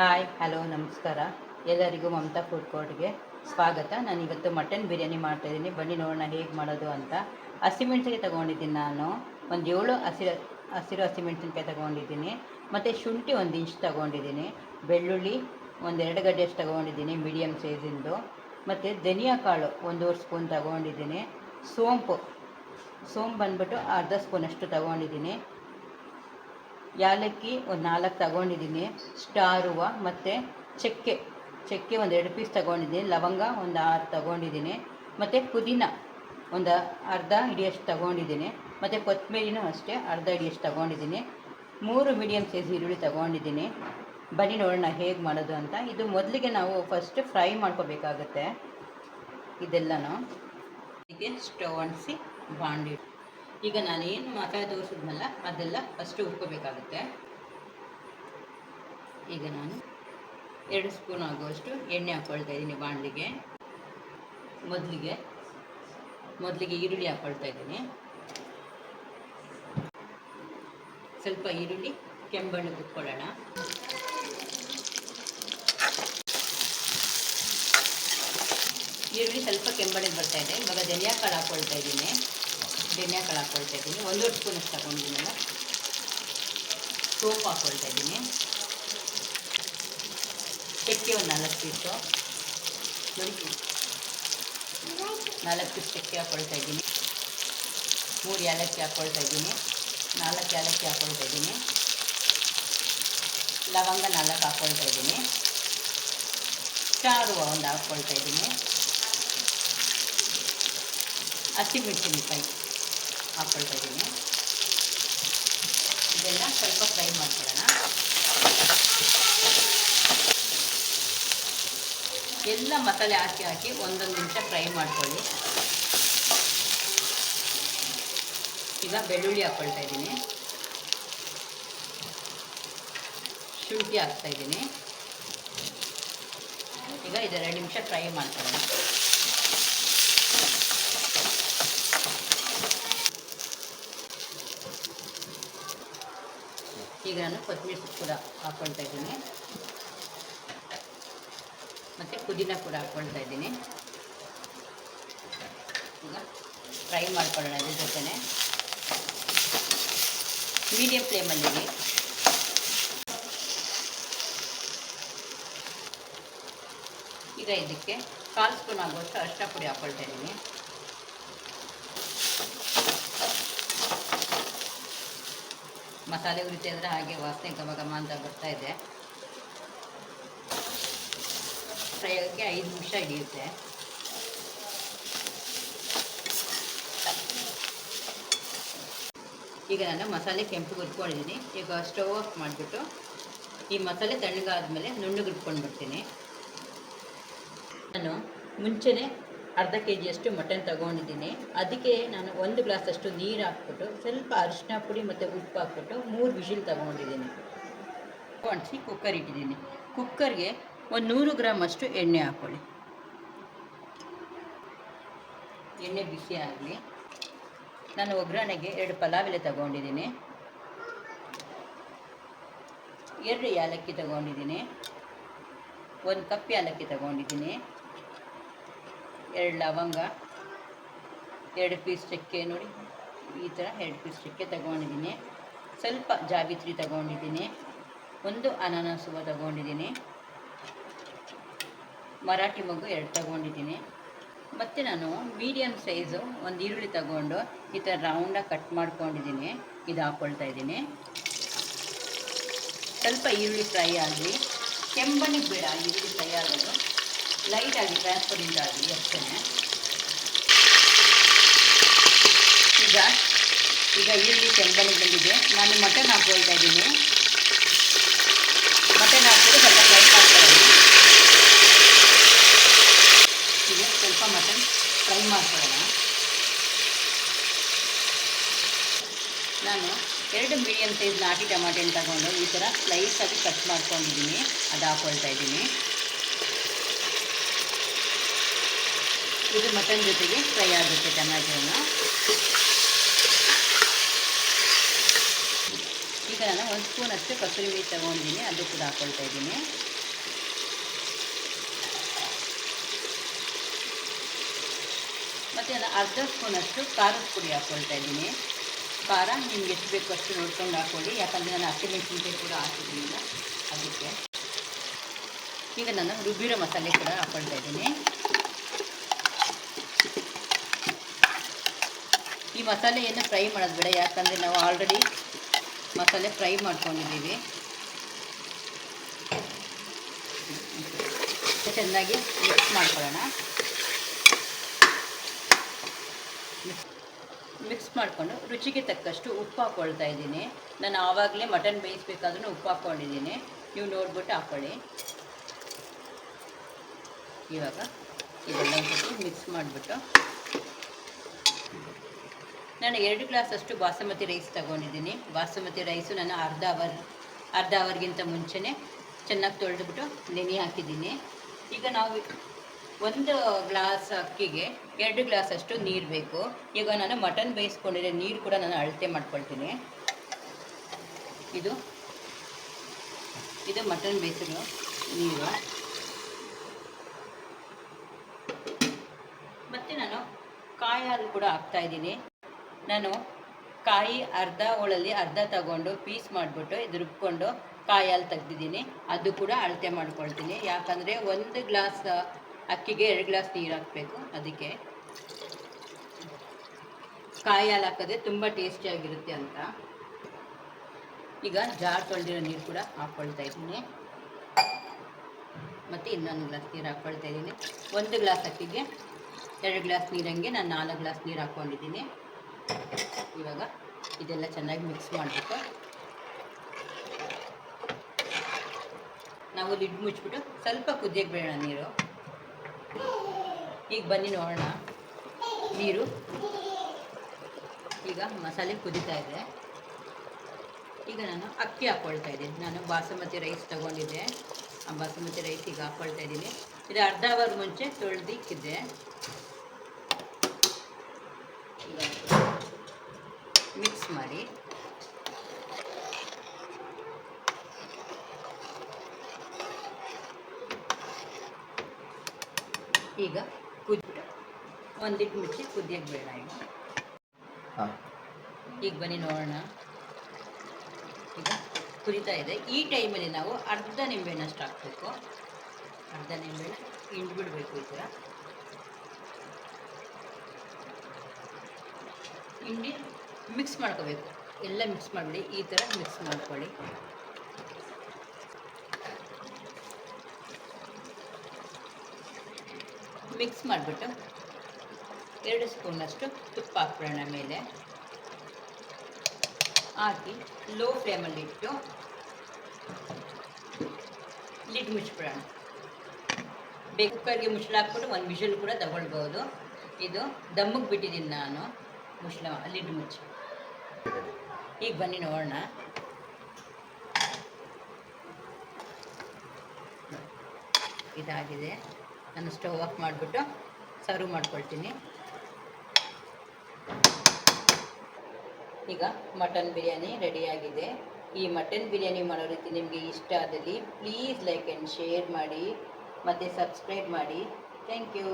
Hi, hello, ನಮಸ್ಕಾರ. ಎಲ್ಲರಿಗೂ Mamata food ಕೋರ್ಟ್ಗೆ ಸ್ವಾಗತ. ನಾನು ಇವತ್ತು ಮಟನ್ ಬಿರಿಯಾನಿ ಮಾಡ್ತಾಯಿದ್ದೀನಿ ಬನ್ನಿ ನೋಡೋಣ ಹೇಗೆ ಮಾಡೋದು ಅಂತ. ಹಸಿಮೆಣ್ಸಿಗೆ ತೊಗೊಂಡಿದ್ದೀನಿ ನಾನು. ಒಂದು ಏಳು ಹಸಿರು ಹಸಿರು ಹಸಿಮೆಣ್ಸಿನ್ಕಾಯಿ ತೊಗೊಂಡಿದ್ದೀನಿ. ಮತ್ತು ಶುಂಠಿ ಒಂದು ಇಂಚ್ ತೊಗೊಂಡಿದ್ದೀನಿ. ಬೆಳ್ಳುಳ್ಳಿ ಒಂದು ಎರಡು ಗಡ್ಡೆಯಷ್ಟು ತೊಗೊಂಡಿದ್ದೀನಿ ಮೀಡಿಯಮ್ ಸೈಜಿಂದು. ಮತ್ತು ಧನಿಯಾ ಕಾಳು ಒಂದೂವರೆ ಸ್ಪೂನ್ ತೊಗೊಂಡಿದ್ದೀನಿ. ಸೋಂಪು ಸೋಂಪು ಬಂದ್ಬಿಟ್ಟು ಅರ್ಧ ಸ್ಪೂನಷ್ಟು ತೊಗೊಂಡಿದ್ದೀನಿ. ಯಾಲಕ್ಕಿ ಒಂದು ನಾಲ್ಕು ತಗೊಂಡಿದ್ದೀನಿ. ಸ್ಟಾರ್ ಹೂವು ಮತ್ತು ಚಕ್ಕೆ. ಚಕ್ಕೆ ಒಂದು ಎರಡು ಪೀಸ್ ತಗೊಂಡಿದ್ದೀನಿ. ಲವಂಗ ಒಂದು ಆರು ತಗೊಂಡಿದ್ದೀನಿ. ಮತ್ತು ಪುದೀನ ಒಂದು ಅರ್ಧ ಹಿಡಿಯಷ್ಟು ತಗೊಂಡಿದ್ದೀನಿ. ಮತ್ತು ಕೊತ್ತಂಬರಿನೂ ಅಷ್ಟೇ ಅರ್ಧ ಹಿಡಿಯಷ್ಟು ತಗೊಂಡಿದ್ದೀನಿ. ಮೂರು ಮೀಡಿಯಮ್ ಸೈಜ್ ಈರುಳ್ಳಿ ತಗೊಂಡಿದ್ದೀನಿ. ಬನ್ನಿ ನೋಡೋಣ ಹೇಗೆ ಮಾಡೋದು ಅಂತ. ಇದು ಮೊದಲಿಗೆ ನಾವು ಫಸ್ಟ್ ಫ್ರೈ ಮಾಡ್ಕೋಬೇಕಾಗತ್ತೆ. ಇದೆಲ್ಲನೂ. ಇದಕ್ಕೆ ಸ್ಟವ್ ಬಾಂಡಿ ಈಗ ನಾನು ಏನು ಮಸಾಲೆ ತೋರಿಸಿದ್ನಲ್ಲ ಅದೆಲ್ಲ ಫಸ್ಟು ಹುರ್ಕೋಬೇಕಾಗುತ್ತೆ. ಈಗ ನಾನು ಎರಡು ಸ್ಪೂನ್ ಆಗುವಷ್ಟು ಎಣ್ಣೆ ಹಾಕ್ಕೊಳ್ತಾ ಇದ್ದೀನಿ ಬಾಣಲಿಗೆ. ಮೊದಲಿಗೆ ಮೊದಲಿಗೆ ಈರುಳ್ಳಿ ಹಾಕ್ಕೊಳ್ತಾ ಇದ್ದೀನಿ. ಸ್ವಲ್ಪ ಈರುಳ್ಳಿ ಕೆಂಬಣ್ಣು ಕುತ್ಕೊಳ್ಳೋಣ ಈರುಳ್ಳಿ ಸ್ವಲ್ಪ ಕೆಂಬಣ್ಣಗೆ ಬರ್ತಾ ಇದೆ. ಇವಾಗ ಧನಿಯಾ ಕಾಳು ಹಾಕ್ಕೊಳ್ತಾ ಇದ್ದೀನಿ. ಧನಿಯಾ ಕಾಳು ಹಾಕ್ಕೊಳ್ತಾ ಇದ್ದೀನಿ ಒಂದೂವರೆ ಸ್ಪೂನಷ್ಟು ತಗೊಂಡಿದ್ದೀನಲ್ಲ ಸೋಪ್ ಹಾಕ್ಕೊಳ್ತಾ ಇದ್ದೀನಿ. ಚಕ್ಕೆ ಒಂದು ನಾಲ್ಕು ಪೀಸು. ನೋಡಿ. ನಾಲ್ಕು ಪೀಸ್ ಚಕ್ಕೆ ಹಾಕ್ಕೊಳ್ತಾ ಇದ್ದೀನಿ. ಮೂರು ಏಲಕ್ಕಿ ಹಾಕ್ಕೊಳ್ತಾ ಇದ್ದೀನಿ. ನಾಲ್ಕು ಏಲಕ್ಕಿ ಹಾಕ್ಕೊಳ್ತಾ ಇದ್ದೀನಿ. ಲವಂಗ ನಾಲ್ಕು ಹಾಕ್ಕೊಳ್ತಾ ಇದ್ದೀನಿ. ಚಾರು ಒಂದು ಹಾಕ್ಕೊಳ್ತಾ ಇದ್ದೀನಿ. ಹಸಿಮೆಣಸಿನಕಾಯಿ. ಹಾಕ್ಕೊಳ್ತಾ ಇದ್ದೀನಿ. ಇದೆಲ್ಲ ಸ್ವಲ್ಪ ಫ್ರೈ ಮಾಡ್ಕೊಳ್ಳೋಣ. ಎಲ್ಲ ಮಸಾಲೆ ಹಾಕಿ ಹಾಕಿ ಒಂದೊಂದು ನಿಮಿಷ ಫ್ರೈ ಮಾಡ್ಕೊಳ್ಳಿ. ಈಗ ಬೆಳ್ಳುಳ್ಳಿ ಹಾಕ್ಕೊಳ್ತಾ ಇದ್ದೀನಿ. ಶುಂಠಿ ಹಾಕ್ತಾ ಇದ್ದೀನಿ. ಈಗ ಇದೆರಡು ನಿಮಿಷ ಫ್ರೈ ಮಾಡ್ಕೊಳ್ಳೋಣ. ಈಗ ನಾನು ಕೊತ್ತಂಬರಿ ಸೊಪ್ಪು ಕೂಡ ಹಾಕ್ಕೊಳ್ತಾ ಇದ್ದೀನಿ. ಮತ್ತು ಪುದೀನ ಕೂಡ ಹಾಕ್ಕೊಳ್ತಾ ಇದ್ದೀನಿ. ಈಗ ಫ್ರೈ ಮಾಡ್ಕೊಳ್ಳೋಣ ಇದ್ರ ಜೊತೆನೆ. ಮೀಡಿಯಮ್ ಫ್ಲೇಮಲ್ಲಿ ಈಗ ಇದಕ್ಕೆ ಕಾಲು ಸ್ಪೂನ್ ಆಗುವಷ್ಟು ಅರಿಶಿನ ಪುಡಿ ಹಾಕ್ಕೊಳ್ತಾ ಇದ್ದೀನಿ. ಮಸಾಲೆ ಉರಿತಾ ಇದ್ರೆ ಹಾಗೆ ವಾಸನೆ ಘಮ ಘಮ ಅಂತ ಬರ್ತಾ ಇದೆ. ಫ್ರೈ ಆಗೋಕ್ಕೆ ಐದು ನಿಮಿಷ ಹಿಡಿಯುತ್ತೆ. ಈಗ ನಾನು ಮಸಾಲೆ ಕೆಂಪು ಹುರ್ಕೊಂಡಿದ್ದೀನಿ. ಈಗ ಸ್ಟವ್ ಆಫ್ ಮಾಡಿಬಿಟ್ಟು ಈ ಮಸಾಲೆ ತಣ್ಣಗಾದ್ಮೇಲೆ ನುಣ್ಣಗೆ ರುಬ್ಕೊಂಡು ಬರ್ತೀನಿ ನಾನು ಮುಂಚೆನೇ ಅರ್ಧ ಕೆ ಜಿಯಷ್ಟು ಮಟನ್ ತಗೊಂಡಿದ್ದೀನಿ. ಅದಕ್ಕೆ ನಾನು ಒಂದು ಗ್ಲಾಸಷ್ಟು ನೀರು ಹಾಕ್ಬಿಟ್ಟು, ಸ್ವಲ್ಪ ಅರಿಶಿನ ಪುಡಿ ಮತ್ತು ಉಪ್ಪು ಹಾಕ್ಬಿಟ್ಟು ಮೂರು ವಿಷಿಲ್ ತಗೊಂಡಿದ್ದೀನಿ. ಒಣಸಿ ಕುಕ್ಕರ್ ಇಟ್ಟಿದ್ದೀನಿ. ಕುಕ್ಕರ್ಗೆ ಒಂದು ನೂರು ಗ್ರಾಮ್ ಅಷ್ಟು ಎಣ್ಣೆ ಹಾಕ್ಕೊಳ್ಳಿ ಎಣ್ಣೆ ಬಿಸಿ ಆಗಲಿ. ನಾನು ಒಗ್ಗರಣೆಗೆ ಎರಡು ಪಲಾವ್ ಎಲೆ ತಗೊಂಡಿದ್ದೀನಿ. ಎರಡು ಏಲಕ್ಕಿ ತಗೊಂಡಿದ್ದೀನಿ. ಒಂದು ಕಪ್ ಏಲಕ್ಕಿ ತಗೊಂಡಿದ್ದೀನಿ. ಎರಡು ಲವಂಗ, ಎರಡು ಪೀಸ್ ಚಕ್ಕೆ ನೋಡಿ, ಈ ಥರ ಎರಡು ಪೀಸ್ ಚಕ್ಕೆ ತಗೊಂಡಿದ್ದೀನಿ. ಸ್ವಲ್ಪ ಜಾವಿತ್ರಿ ತಗೊಂಡಿದ್ದೀನಿ, ಒಂದು ಅನಾನಸುವ ತಗೊಂಡಿದ್ದೀನಿ. ಮರಾಠಿ ಮಗು ಎರಡು ತಗೊಂಡಿದ್ದೀನಿ. ಮತ್ತು ನಾನು ಮೀಡಿಯಮ್ ಸೈಜು ಒಂದು ಈರುಳ್ಳಿ ತಗೊಂಡು ಈ ಥರ ರೌಂಡಾಗಿ ಕಟ್ ಮಾಡ್ಕೊಂಡಿದ್ದೀನಿ. ಇದು ಹಾಕ್ಕೊಳ್ತಾ ಇದ್ದೀನಿ. ಸ್ವಲ್ಪ ಈರುಳ್ಳಿ ಫ್ರೈ ಆಗಲಿ ಕೆಂಬನಿಗೆ ಬೇಡ ಈರುಳ್ಳಿ ಫ್ರೈ ಆಗೋದು. ಲೈಟಾಗಿ ಟ್ರಾನ್ಸ್ಪರೆಂಟ್ ಆಗಲಿ ಅಷ್ಟೇ ಈಗ ಈಗ ಈರುಳ್ಳಿ ಕೆಂಬನಿಗೆ ಬಂದಿದೆ. ನಾನು ಮಟನ್ ಹಾಕ್ಕೊಳ್ತಾ ಇದ್ದೀನಿ. ಮಟನ್ ಹಾಕಿದ್ರೆ ಸ್ವಲ್ಪ ಫ್ರೈ ಮಾಡ್ಕೊಳ್ಳೋಣ ಈಗ ಸ್ವಲ್ಪ ಮಟನ್ ಫ್ರೈ ಮಾಡ್ಕೊಳ್ಳೋಣ ನಾನು ಎರಡು ಮೀಡಿಯಮ್ ಸೈಜ್ ನಾಟಿ ಟಮಾಟೆನ ತಗೊಂಡು ಈ ಥರ ಸ್ಲೈಸಾಗಿ ಕಟ್ ಮಾಡ್ಕೊಂಡಿದ್ದೀನಿ. ಅದು ಹಾಕ್ಕೊಳ್ತಾ ಇದ್ದೀನಿ. ಇದು ಮಟನ್ ಜೊತೆಗೆ ಫ್ರೈ ಆಗುತ್ತೆ ಟೊಮ್ಯಾಟೋನ ಈಗ ನಾನು ಒಂದು ಸ್ಪೂನಷ್ಟು ಕಸೂರಿ ಮೇಥಿ ತೊಗೊಂಡಿದ್ದೀನಿ, ಅದು ಕೂಡ ಹಾಕ್ಕೊಳ್ತಾ ಇದ್ದೀನಿ. ಮತ್ತು ನಾನು ಅರ್ಧ ಸ್ಪೂನಷ್ಟು ಖಾರದ ಪುಡಿ ಹಾಕ್ಕೊಳ್ತಾ ಇದ್ದೀನಿ. ಖಾರ ನಿಮ್ಗೆ ಎಷ್ಟು ಬೇಕು ಅಷ್ಟು ನೋಡ್ಕೊಂಡು ಹಾಕ್ಕೊಳ್ಳಿ ಯಾಕಂದರೆ ನಾನು ಹಸಿಮೆಣಸಿನ್ಕಾಯಿ ಕೂಡ ಹಾಕಿದ್ದೀನಿ ಅದಕ್ಕೆ. ಈಗ ನಾನು ರುಬ್ಬಿರೋ ಮಸಾಲೆ ಕೂಡ ಹಾಕ್ಕೊಳ್ತಾ ಇದ್ದೀನಿ. ಈ ಮಸಾಲೆಯನ್ನು ಫ್ರೈ ಮಾಡೋದು ಬೇಡ, ಯಾಕಂದರೆ ನಾವು ಆಲ್ರೆಡಿ ಮಸಾಲೆ ಫ್ರೈ ಮಾಡ್ಕೊಂಡಿದ್ದೀವಿ. ಚೆನ್ನಾಗಿ ಮಿಕ್ಸ್ ಮಾಡ್ಕೊಳ್ಳೋಣ. ಮಿಕ್ಸ್ ಮಾಡಿಕೊಂಡು ರುಚಿಗೆ ತಕ್ಕಷ್ಟು ಉಪ್ಪು ಹಾಕ್ಕೊಳ್ತಾ ಇದ್ದೀನಿ. ನಾನು ಆವಾಗಲೇ ಮಟನ್ ಬೇಯಿಸ್ಬೇಕಾದ್ರೂ ಉಪ್ಪು ಹಾಕ್ಕೊಂಡಿದ್ದೀನಿ. ನೀವು ನೋಡ್ಬಿಟ್ಟು ಹಾಕ್ಕೊಳ್ಳಿ ಇವಾಗ ಇದೆಲ್ಲ ಮಿಕ್ಸ್ ಮಾಡಿಬಿಟ್ಟು ನಾನು ಎರಡು ಗ್ಲಾಸ್ ಅಷ್ಟು ಬಾಸುಮತಿ ರೈಸ್ ತಗೊಂಡಿದ್ದೀನಿ. ಬಾಸುಮತಿ ರೈಸು ನಾನು ಅರ್ಧ ಅವರ್, ಅರ್ಧ ಅವರ್ಗಿಂತ ಮುಂಚೆನೇ ಚೆನ್ನಾಗಿ ತೊಳೆದುಬಿಟ್ಟು ನೆನೆ ಹಾಕಿದ್ದೀನಿ. ಈಗ ನಾವು ಒಂದು ಗ್ಲಾಸ್ ಅಕ್ಕಿಗೆ ಎರಡು ಗ್ಲಾಸ್ ಅಷ್ಟು ನೀರು ಬೇಕು. ಈಗ ನಾನು ಮಟನ್ ಬೇಯಿಸ್ಕೊಂಡಿರೋ ನೀರು ಕೂಡ ನಾನು ಅಳತೆ ಮಾಡ್ಕೊಳ್ತೀನಿ. ಇದು ಇದು ಮಟನ್ ಬೇಯಿಸಿರೋ ನೀರು. ಮತ್ತು ನಾನು ಕಾಯಿ ಹಾಲು ಕೂಡ ಹಾಕ್ತಾ ಇದ್ದೀನಿ. ನಾನು ಕಾಯಿ ಅರ್ಧ ಹೋಳಲ್ಲಿ ಅರ್ಧ ತಗೊಂಡು ಪೀಸ್ ಮಾಡಿಬಿಟ್ಟು ಇದು ರುಬ್ಕೊಂಡು ಕಾಯಲ್ಲಿ ತೆಗ್ದಿದ್ದೀನಿ. ಅದು ಕೂಡ ಅಳತೆ ಮಾಡ್ಕೊಳ್ತೀನಿ. ಯಾಕಂದರೆ ಒಂದು ಗ್ಲಾಸ್ ಅಕ್ಕಿಗೆ ಎರಡು ಗ್ಲಾಸ್ ನೀರು ಹಾಕಬೇಕು. ಅದಕ್ಕೆ ಕಾಯಿ ಹಾಲು ಹಾಕಿದ್ರೆ ತುಂಬ ಟೇಸ್ಟಿಯಾಗಿರುತ್ತೆ ಅಂತ. ಈಗ ಜಾರ್ ತೊಳೆದಿರೋ ನೀರು ಕೂಡ ಹಾಕ್ಕೊಳ್ತಾ ಇದ್ದೀನಿ. ಮತ್ತು ಇನ್ನೊಂದು ಗ್ಲಾಸ್ ನೀರು ಹಾಕ್ಕೊಳ್ತಾ ಇದ್ದೀನಿ. ಒಂದು ಗ್ಲಾಸ್ ಅಕ್ಕಿಗೆ ಎರಡು ಗ್ಲಾಸ್ ನೀರಂಗೆ ನಾನು ನಾಲ್ಕು ಗ್ಲಾಸ್ ನೀರು ಹಾಕ್ಕೊಂಡಿದ್ದೀನಿ ಇವಾಗ ಇದೆಲ್ಲ ಚೆನ್ನಾಗಿ ಮಿಕ್ಸ್ ಮಾಡಿಬಿಟ್ಟು ನಾವು ಲಿಡ್ ಮುಚ್ಚಿಬಿಟ್ಟು ಸ್ವಲ್ಪ ಕುದಿಯಕ್ಕೆ ಬೇಡ ನೀರು. ಈಗ ಬನ್ನಿ ನೋಡೋಣ. ನೀರು. ಈಗ ಮಸಾಲೆ ಕುದೀತಾ ಇದೆ. ಈಗ ನಾನು ಅಕ್ಕಿ ಹಾಕ್ಕೊಳ್ತಾ ಇದ್ದೀನಿ. ನಾನು ಬಾಸುಮತಿ ರೈಸ್ ತೊಗೊಂಡಿದ್ದೆ. ಆ ಬಾಸುಮತಿ ರೈಸ್ ಈಗ ಹಾಕ್ಕೊಳ್ತಾ ಇದ್ದೀನಿ. ಇದು ಅರ್ಧ ಅವರ್ ಮುಂಚೆ ತೊಳೆದಿಕ್ಕಿದ್ದೆ ಈಗ ಮಿಕ್ಸ್ ಮಾಡಿ. ಈಗ ಕುದ್ಬಿಟ್ಟು ಒಂದಿಟ್ಟು ಮುಚ್ಚಿ ಕುದಿಯಕ್ಕೆ ಬೇಡ ಈಗ. ಈಗ ಬನ್ನಿ ನೋಡೋಣ. ಈಗ ಕುದಿತಾ ಇದೆ. ಈ ಟೈಮಲ್ಲಿ ನಾವು ಅರ್ಧ ನಿಂಬೆನಷ್ಟು ಹಾಕಬೇಕು. ಅರ್ಧ ನಿಂಬೆಹಣ್ಣು ಹಿಂಡ್ಬಿಡ್ಬೇಕು ಈ ಥರ. ಹಿಂಡಿ ಮಿಕ್ಸ್ ಮಾಡ್ಕೋಬೇಕು. ಎಲ್ಲ ಮಿಕ್ಸ್ ಮಾಡಿಬಿಡಿ. ಈ ಥರ ಮಿಕ್ಸ್ ಮಾಡ್ಕೊಳ್ಳಿ. ಮಿಕ್ಸ್ ಮಾಡಿಬಿಟ್ಟು ಎರಡು ಸ್ಪೂನಷ್ಟು ತುಪ್ಪ ಹಾಕ್ಬಿಡೋಣ ಮೇಲೆ. ಹಾಕಿ ಲೋ ಫ್ಲೇಮಲ್ಲಿ ಇಟ್ಟು ಲಿಡ್ ಮುಚ್ಚಿಬಿಡೋಣ ಬೇಕು ಕುಕ್ಕರ್ಗೆ ಮುಚ್ಚಳ ಹಾಕ್ಬಿಟ್ಟು ಒಂದು ವಿಷಲ್ ಕೂಡ ತಗೊಳ್ಬೋದು. ಇದು ದಮ್ಮಗೆ ಬಿಟ್ಟಿದ್ದೀನಿ ನಾನು. ಮುಚ್ಚಳ ಲಿಡ್ ಮುಚ್ಚಿ. ಈಗ ಬನ್ನಿ ನೋಡೋಣ. ಇದಾಗಿದೆ. ನಾನು ಸ್ಟವ್ ಆಫ್ ಮಾಡಿಬಿಟ್ಟು ಸರ್ವ್ ಮಾಡ್ಕೊಳ್ತೀನಿ. ಈಗ ಮಟನ್ ಬಿರಿಯಾನಿ ರೆಡಿಯಾಗಿದೆ ಈ ಮಟನ್ ಬಿರಿಯಾನಿ ಮಾಡೋ ರೀತಿ ನಿಮಗೆ ಇಷ್ಟ ಆದಲ್ಲಿ ಪ್ಲೀಸ್ ಲೈಕ್ ಆ್ಯಂಡ್ ಶೇರ್ ಮಾಡಿ ಮತ್ತು ಸಬ್ಸ್ಕ್ರೈಬ್ ಮಾಡಿ. Thank you